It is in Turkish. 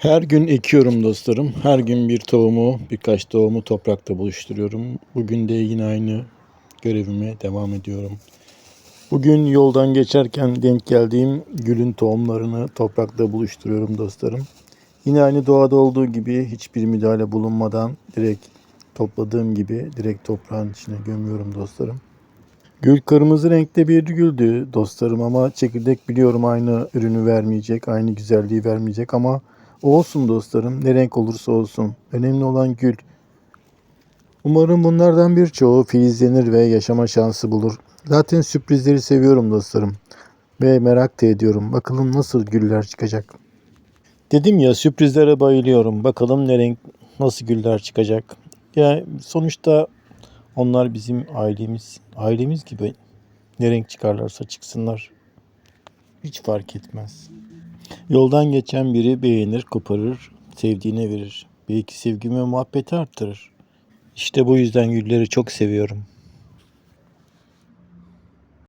Her gün ekiyorum dostlarım. Her gün bir tohumu, birkaç tohumu toprakta buluşturuyorum. Bugün de yine aynı görevime devam ediyorum. Bugün yoldan geçerken denk geldiğim gülün tohumlarını toprakta buluşturuyorum dostlarım. Yine aynı doğada olduğu gibi hiçbir müdahale bulunmadan direkt topladığım gibi direkt toprağın içine gömüyorum dostlarım. Gül kırmızı renkte bir güldü dostlarım ama çekirdek biliyorum aynı ürünü vermeyecek, aynı güzelliği vermeyecek ama olsun dostlarım ne renk olursa olsun. Önemli olan gül. Umarım bunlardan birçoğu filizlenir ve yaşama şansı bulur. Zaten sürprizleri seviyorum dostlarım. Ve merak da ediyorum. Bakalım nasıl güller çıkacak. Dedim ya sürprizlere bayılıyorum. Bakalım ne renk, nasıl güller çıkacak. Ya sonuçta onlar bizim ailemiz. Ailemiz gibi ne renk çıkarlarsa çıksınlar. Hiç fark etmez. Yoldan geçen biri beğenir, koparır, sevdiğine verir. Belki sevgi ve muhabbeti arttırır. İşte bu yüzden gülleri çok seviyorum.